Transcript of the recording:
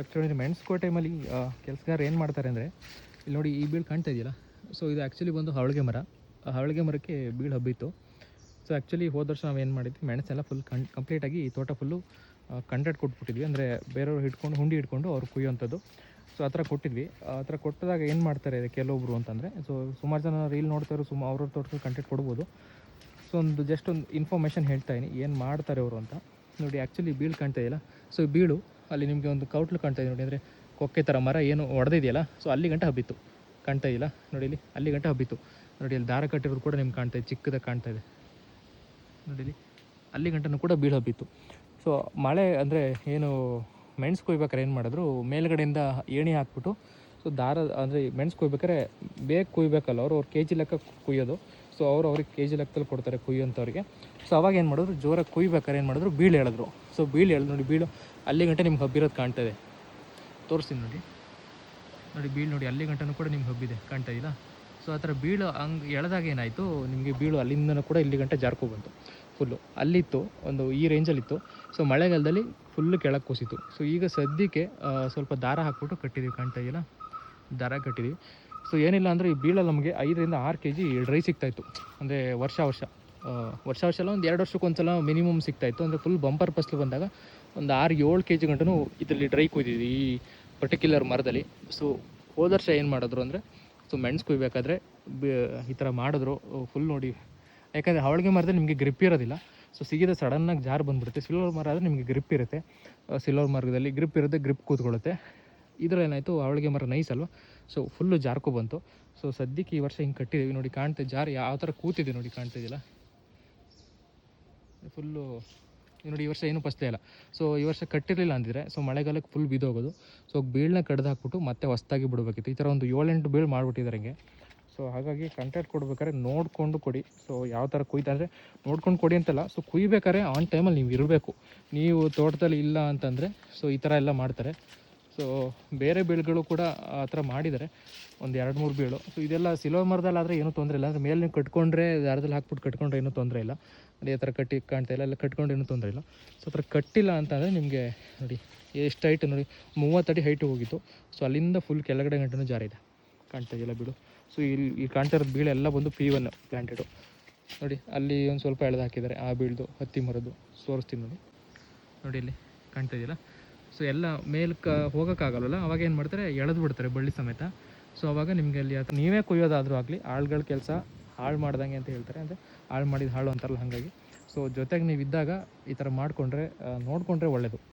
Actually ಮೆಣಸ್ಕೋ ಟೈಮಲ್ಲಿ ಕೆಲಸಗಾರ ಏನು ಮಾಡ್ತಾರೆ ಅಂದರೆ, ಇಲ್ಲಿ ನೋಡಿ ಈ ಬೀಳು ಕಾಣ್ತಾ ಇದೆಯಲ್ಲ ಸೊ ಇದು ಆ್ಯಕ್ಚುಲಿ ಬಂದು ಹವಳಿಗೆ ಮರ. ಆ ಹವಳಿಗೆ ಮರಕ್ಕೆ ಬೀಳು ಹಬ್ಬಿತ್ತು ಸೊ ಆ್ಯಕ್ಚುಲಿ ಹೋದ ವರ್ಷ ನಾವು ಏನು ಮಾಡಿದ್ವಿ ಮೆಣಸೆಲ್ಲ ಫುಲ್ ಕಣ್ ಕಂಪ್ಲೀಟಾಗಿ ಈ ತೋಟ ಫುಲ್ಲು ಕಂಟ್ರಾಕ್ಟ್ ಕೊಟ್ಬಿಟ್ಟಿದ್ವಿ. ಅಂದರೆ ಬೇರೆಯವ್ರು ಹಿಡ್ಕೊಂಡು, ಹುಂಡಿ ಹಿಡ್ಕೊಂಡು ಅವ್ರು ಕುಯ್ಯೋಂಥದ್ದು. ಸೊ ಆ ಥರ ಕೊಟ್ಟಿದ್ವಿ. ಆ ಥರ ಕೊಟ್ಟಿದಾಗ ಏನು ಮಾಡ್ತಾರೆ ಕೆಲವೊಬ್ರು ಅಂತಂದರೆ ಸೊ ಸುಮಾರು ಜನ ರೀಲ್ ನೋಡ್ತಾರೆ ಸುಮ್ಮ ಅವ್ರವ್ರ ತೋಟಕ್ಕೆ ಕಂಟೆಂಟ್ ಕೊಡ್ಬೋದು. ಸೊ ಒಂದು ಜಸ್ಟ್ ಒಂದು ಇನ್ಫಾರ್ಮೇಷನ್ ಹೇಳ್ತಾ ಇದೀನಿ, ಏನು ಮಾಡ್ತಾರೆ ಅವರು ಅಂತ. ನೋಡಿ ಆ್ಯಕ್ಚುಲಿ ಬೀಳು ಕಾಣ್ತಾ ಇದೆಯಲ್ಲ ಸೊ ಬೀಳು ಅಲ್ಲಿ ನಿಮಗೆ ಒಂದು ಕೌಟ್ಲು ಕಾಣ್ತಾ ಇದೆ ನೋಡಿ, ಅಂದರೆ ಕೊಕ್ಕೆ ಥರ ಮರ ಏನು ಒಡೆದಿದೆಯಲ್ಲ ಸೊ ಅಲ್ಲಿ ಗಂಟೆ ಹಬ್ಬಿತ್ತು ಕಾಣ್ತಾ ಇಲ್ಲ ನೋಡಿ ಇಲ್ಲಿ, ಅಲ್ಲಿ ಗಂಟೆ ಹಬ್ಬಿತ್ತು ನೋಡಿ ಅಲ್ಲಿ ದಾರ ಕಟ್ಟಿರೋದು ಕೂಡ ನಿಮ್ಗೆ ಕಾಣ್ತಾ ಇದೆ ಚಿಕ್ಕದಾಗಿ ಕಾಣ್ತಾ ಇದೆ. ನೋಡಿ ಇಲ್ಲಿ, ಅಲ್ಲಿ ಗಂಟನೂ ಕೂಡ ಬೀಳು ಹಬ್ಬಿತ್ತು ಸೊ ಮಳೆ ಅಂದರೆ ಏನು, ಮೆಣಸು ಕೊಯ್ಬೇಕಾರೆ ಏನು ಮಾಡಿದ್ರು, ಮೇಲ್ಗಡೆಯಿಂದ ಏಣಿ ಹಾಕ್ಬಿಟ್ಟು ಸೊ ದಾರ ಅಂದರೆ ಮೆಣಸು ಕೊಯ್ಬೇಕಾದ್ರೆ ಬೇಗ ಕೊಯ್ಬೇಕಲ್ಲ ಅವರು, ಅವ್ರು ಕೆ ಜಿ ಲೆಕ್ಕ ಕುಯ್ಯೋದು. ಸೊ ಅವರು ಅವ್ರಿಗೆ ಕೆ ಜಿ ಲೆಕ್ಕದಲ್ಲಿ ಕೊಡ್ತಾರೆ ಕುಯ್ಯೋಂಥವ್ರಿಗೆ ಸೊ ಅವಾಗ ಏನು ಮಾಡಿದ್ರು, ಜೋರಾಗಿ ಕುಯ್ಬೇಕಾರೆ ಏನು ಮಾಡಿದ್ರು, ಬೀಳು ಹೇಳಿದ್ರು. ಸೊ ಬೀಳು ಹೇಳಿದ್ರು ನೋಡಿ ಬೀಳು, ಅಲ್ಲಿ ಗಂಟೆ ನಿಮ್ಗೆ ಹಬ್ಬಿರೋದು ಕಾಣ್ತದೆ ತೋರಿಸ್ತೀನಿ ನೋಡಿ. ನೋಡಿ ಬೀಳು ನೋಡಿ, ಅಲ್ಲಿ ಗಂಟನೂ ಕೂಡ ನಿಮ್ಗೆ ಹಬ್ಬಿದೆ, ಕಾಣ್ತಾ ಇಲ್ಲ ಸೊ ಆ ಥರ ಬೀಳು ಹಂಗೆ ಎಳೆದಾಗ ಏನಾಯಿತು, ನಿಮಗೆ ಬೀಳು ಅಲ್ಲಿಂದನೂ ಕೂಡ ಇಲ್ಲಿ ಗಂಟೆ ಜಾರ್ಕೊ ಬಂತು ಫುಲ್ಲು ಅಲ್ಲಿತ್ತು, ಒಂದು ಈ ರೇಂಜಲ್ಲಿತ್ತು ಸೊ ಮಳೆಗಾಲದಲ್ಲಿ ಫುಲ್ಲು ಕೆಳಗೆ ಕೂಸಿತ್ತು ಸೊ ಈಗ ಸದ್ಯಕ್ಕೆ ಸ್ವಲ್ಪ ದಾರ ಹಾಕ್ಬಿಟ್ಟು ಕಟ್ಟಿದ್ದೀವಿ ಕಾಣ್ತಾ ಇಲ್ಲ ದಾರ ಕಟ್ಟಿದ್ದೀವಿ ಸೊ ಏನಿಲ್ಲ ಅಂದರೆ ಈ ಬೀಳಲ್ಲಿ ನಮಗೆ ಐದರಿಂದ ಆರು ಕೆ ಜಿ ಡ್ರೈ ಸಿಗ್ತಾಯಿತ್ತು. ಅಂದರೆ ವರ್ಷ ವರ್ಷ. ವರ್ಷ ವರ್ಷ ಅಲ್ಲ ಒಂದು ಎರಡು ವರ್ಷಕ್ಕೆ ಒಂದ್ಸಲ ಮಿನಿಮಮ್ ಸಿಗ್ತಾಯಿತ್ತು. ಅಂದರೆ ಫುಲ್ ಬಂಪರ್ ಫಸ್ಲು ಬಂದಾಗ ಒಂದು ಆರು ಏಳು ಕೆ ಜಿ ಗಂಟನೂ ಇದರಲ್ಲಿ ಡ್ರೈ ಕುಯ್ದಿದ್ವಿ ಈ ಪರ್ಟಿಕ್ಯುಲರ್ ಮರದಲ್ಲಿ. ಸೊ ಹೋದ ವರ್ಷ ಏನು ಮಾಡಿದ್ರು ಅಂದರೆ ಸೊ ಮೆಣಸು ಕುಯ್ಬೇಕಾದ್ರೆ ಈ ಥರ ಮಾಡಿದ್ರು. ಫುಲ್ ನೋಡಿ. ಯಾಕಂದರೆ ಅವಳಿಗೆ ಮರದಲ್ಲಿ ನಿಮಗೆ ಗ್ರಿಪ್ ಇರೋದಿಲ್ಲ. ಸೊ ಸಿಗಿದ ಸಡನ್ನಾಗಿ ಜಾರು ಬಂದ್ಬಿಡುತ್ತೆ. ಸಿಲ್ವರ್ ಮರ ಆದರೆ ನಿಮಗೆ ಗ್ರಿಪ್ ಇರುತ್ತೆ. ಸಿಲ್ವರ್ ಮಾರ್ಗದಲ್ಲಿ ಗ್ರಿಪ್ ಇರುತ್ತೆ ಗ್ರಿಪ್ ಕೂತ್ಕೊಳ್ಳುತ್ತೆ. ಇದ್ರಲ್ಲಿ ಏನಾಯಿತು, ಅವಳಿಗೆ ಮರ ನೈಸ್ ಅಲ್ವಾ? ಸೊ ಫುಲ್ಲು ಜಾರ್ಕೊ ಬಂತು. ಸೊ ಸದ್ಯಕ್ಕೆ ಈ ವರ್ಷ ಹಿಂಗೆ ಕಟ್ಟಿದ್ದೀವಿ ನೋಡಿ, ಕಾಣ್ತಾ, ಜಾರಿ ಯಾವ ಥರ ಕೂತಿದೆ ನೋಡಿ ಕಾಣ್ತಿದ್ದಿಲ್ಲ ಫುಲ್ಲು ನೋಡಿ, ಈ ವರ್ಷ ಏನೂ ಫಸ್ಲೇ ಇಲ್ಲ. ಸೊ ಈ ವರ್ಷ ಕಟ್ಟಿರಲಿಲ್ಲ ಅಂದಿದ್ರೆ ಸೊ ಮಳೆಗಾಲಕ್ಕೆ ಫುಲ್ ಬಿದ್ದೋಗೋದು. ಸೊ ಬೀಳನ್ನ ಕಡ್ದು ಹಾಕ್ಬಿಟ್ಟು ಮತ್ತೆ ಹೊಸ್ದಾಗಿ ಬಿಡಬೇಕಿತ್ತು. ಈ ಥರ ಒಂದು ಏಳೆಂಟು ಬೀಳು ಮಾಡಿಬಿಟ್ಟಿದ್ದಾರೆ ಹಿಂಗೆ. ಸೊ ಹಾಗಾಗಿ ಕಂಟ್ಯಾಕ್ಟ್ ಕೊಡ್ಬೇಕಾದ್ರೆ ನೋಡಿಕೊಂಡು ಕೊಡಿ. ಸೊ ಯಾವ ಥರ ಕುಯ್ತಾ ನೋಡ್ಕೊಂಡು ಕೊಡಿ ಅಂತಲ್ಲ. ಸೊ ಕುಯ್ಬೇಕಾದ್ರೆ ಆನ್ ಟೈಮಲ್ಲಿ ನೀವು ಇರಬೇಕು. ನೀವು ತೋಟದಲ್ಲಿ ಇಲ್ಲ ಅಂತಂದರೆ ಸೊ ಈ ಥರ ಎಲ್ಲ ಮಾಡ್ತಾರೆ. ಸೊ ಬೇರೆ ಬೀಳುಗಳು ಕೂಡ ಆ ಥರ ಮಾಡಿದ್ದಾರೆ. ಒಂದು ಎರಡು ಮೂರು ಬೀಳು. ಸೊ ಇದೆಲ್ಲ ಸಿಲೋ ಮರದಲ್ಲಿ ಆದರೆ ಏನೂ ತೊಂದರೆ ಇಲ್ಲ. ಅಂದರೆ ಮೇಲೆ ನೀವು ಕಟ್ಕೊಂಡ್ರೆ ದಾರದಲ್ಲಿ ಹಾಕ್ಬಿಟ್ಟು ಕಟ್ಕೊಂಡ್ರೆ ಏನೂ ತೊಂದರೆ ಇಲ್ಲ. ಅದೇ ಥರ ಕಟ್ಟಿ ಕಾಣ್ತಾ ಇಲ್ಲ. ಎಲ್ಲ ಕಟ್ಕೊಂಡು ಏನೂ ತೊಂದರೆ ಇಲ್ಲ. ಸೊ ಆ ಥರ ಕಟ್ಟಿಲ್ಲ ಅಂತಂದರೆ ನಿಮಗೆ ನೋಡಿ, ಎಷ್ಟು ಹೈಟ್ ನೋಡಿ ಮೂವತ್ತಡಿ ಹೈಟ್ ಹೋಗಿತ್ತು. ಸೊ ಅಲ್ಲಿಂದ ಫುಲ್ ಕೆಳಗಡೆ ಗಂಟೆನೂ ಜಾರಿ ಇದೆ. ಕಾಣ್ತಾ ಇದೆಯಲ್ಲ ಬೀಳು. ಸೊ ಇಲ್ಲಿ, ಈ ಕಾಣ್ತಾ ಇರೋದು ಬೀಳೆಲ್ಲ ಬಂದು ಪಿ ಒನ್ ಪ್ಲಾಂಟೆಡು ನೋಡಿ, ಅಲ್ಲಿ ಒಂದು ಸ್ವಲ್ಪ ಎಳೆದು ಹಾಕಿದ್ದಾರೆ. ಆ ಬೀಳ್ದು ಹತ್ತಿ ಮರದ್ದು. ಸೋರಿಸ್ತೀನಿ ನೋಡಿ. ನೋಡಿ ಇಲ್ಲಿ ಕಾಣ್ತಾ ಇದೆಯಲ್ಲ. ಸೊ ಎಲ್ಲ ಮೇಲ್ಕ ಹೋಗೋಕ್ಕಾಗಲ್ಲ ಅವಾಗ ಏನು ಮಾಡ್ತಾರೆ? ಎಳೆದು ಬಿಡ್ತಾರೆ ಬಳ್ಳಿ ಸಮೇತ. ಸೊ ಅವಾಗ ನಿಮಗೆ ಅಲ್ಲಿ ನೀವೇ ಕೊಯ್ಯೋದಾದರೂ ಆಗಲಿ, ಆಳ್ಗಳ ಕೆಲಸ ಹಾಳು ಮಾಡ್ದಂಗೆ ಅಂತ ಹೇಳ್ತಾರೆ. ಅಂದರೆ ಹಾಳು ಮಾಡಿದ ಹಾಳು ಅಂತಾರಲ್ಲ ಹಾಗಾಗಿ. ಸೊ ಜೊತೆಗೆ ನೀವು ಇದ್ದಾಗ ಈ ಥರ ಮಾಡಿಕೊಂಡ್ರೆ ನೋಡಿಕೊಂಡ್ರೆ ಒಳ್ಳೆಯದು